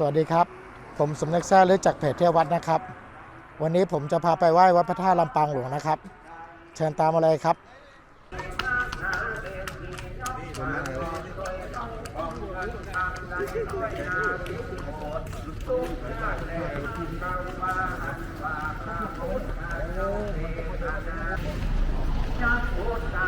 สวัสดีครับ ผมสมนึกแซ่เลือจากเพจเที่ยววัดนะครับ วันนี้ผมจะพาไปไหว้วัดพระธาตุลำปางหลวงนะครับ เชิญตามมาเลยครับจะพูดตามมาการ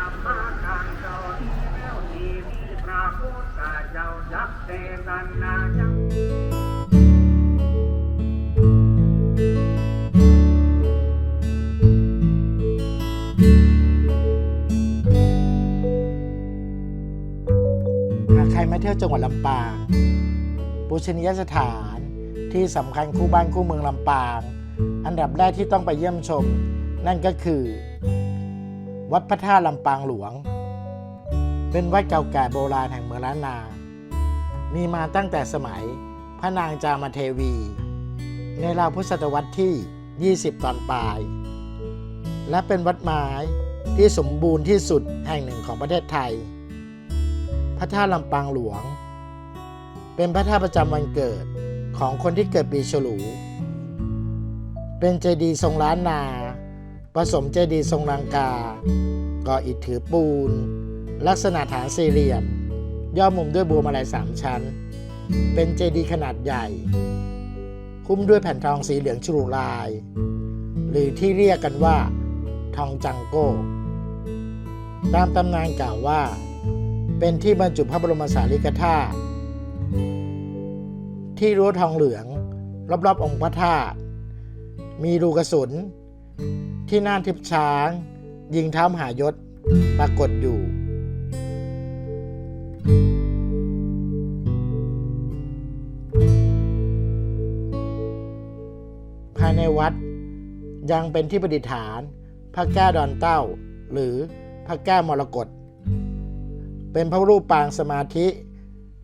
เที่ยวจังหวัดลำปางปูชนียสถานที่สำคัญคู่บ้านคู่เมืองลำปาง อันดับแรกที่ต้องไปเยี่ยมชม นั่นก็คือ วัดพระธาตุลำปางหลวง เป็นวัดเก่าแก่โบราณแห่งเมืองล้านนา มีมาตั้งแต่สมัยพระนางจามเทวี ในราวพุทธศตวรรษที่ 20 ตอนปลาย และเป็นวัดไม้ที่สมบูรณ์ที่สุดแห่งหนึ่งของประเทศไทย ระธาตุลำปางหลวง เป็นพระธาตุประจำวันเกิดของคนที่เกิดปีฉลู เป็นเจดีย์ทรงล้านนา ผสมเจดีย์ทรงลังกา ก่ออิฐถือปูน ลักษณะฐานสี่เหลี่ยม ย่อมุมด้วยบัวมาลัยสามชั้น เป็นเจดีย์ขนาดใหญ่หุ้มด้วยแผ่นทองสีเหลืองฉลุลาย หรือที่เรียกกันว่า ทองจังโก้ ตามตำนานกล่าวว่า เป็นที่บรรจุพระบรมสารีริกธาตุที่รั้วทองเหลือง รอบๆองค์พระธาตุมีรูกระสุน ที่หน้าทิพช้าง ยิงท้ามหายศปรากฏอยู่ ภายในวัดยังเป็นที่ประดิษฐาน พระแก้วดอนเต้า หรือพระแก้วมรกต เป็นพระรูปปางสมาธิ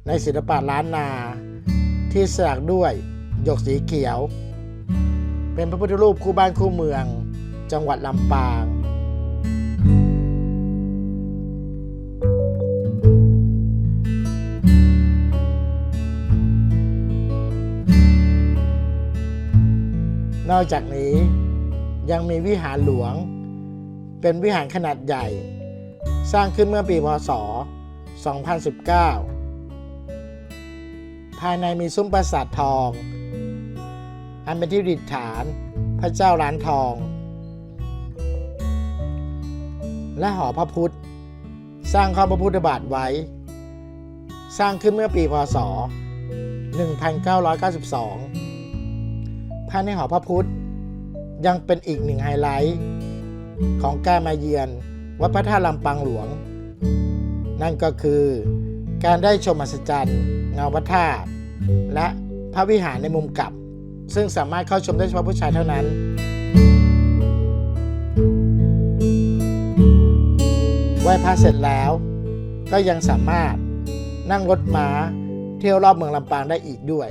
ในศิลปะล้านนา ที่สลักด้วยหยกสีเขียว เป็นพระพุทธรูปคู่บ้านคู่เมือง จังหวัดลำปาง นอกจากนี้ยังมีวิหารหลวง เป็นวิหารขนาดใหญ่ สร้างขึ้นเมื่อปีพศ 2019 ภายในมีซุ้มปราสาททอง อันเป็นที่ดิษฐานพระเจ้าล้านทอง และหอพระพุทธ สร้างข้อพระพุทธบาทไว้ สร้างขึ้นเมื่อปีพศ 1992 ภายในหอพระพุทธยังเป็นอีกหนึ่งไฮไลท์ของการมาเยือน วัดพระธาตุลำปางหลวง นั่นก็คือการได้ชมอัศจรรย์เงาพระธาตุและพระวิหารในมุมกลับ ซึ่งสามารถเข้าชมได้เฉพาะผู้ชายเท่านั้น ไหว้พระเสร็จแล้ว ก็ยังสามารถนั่งรถม้าเที่ยวรอบเมืองลำปางได้อีกด้วย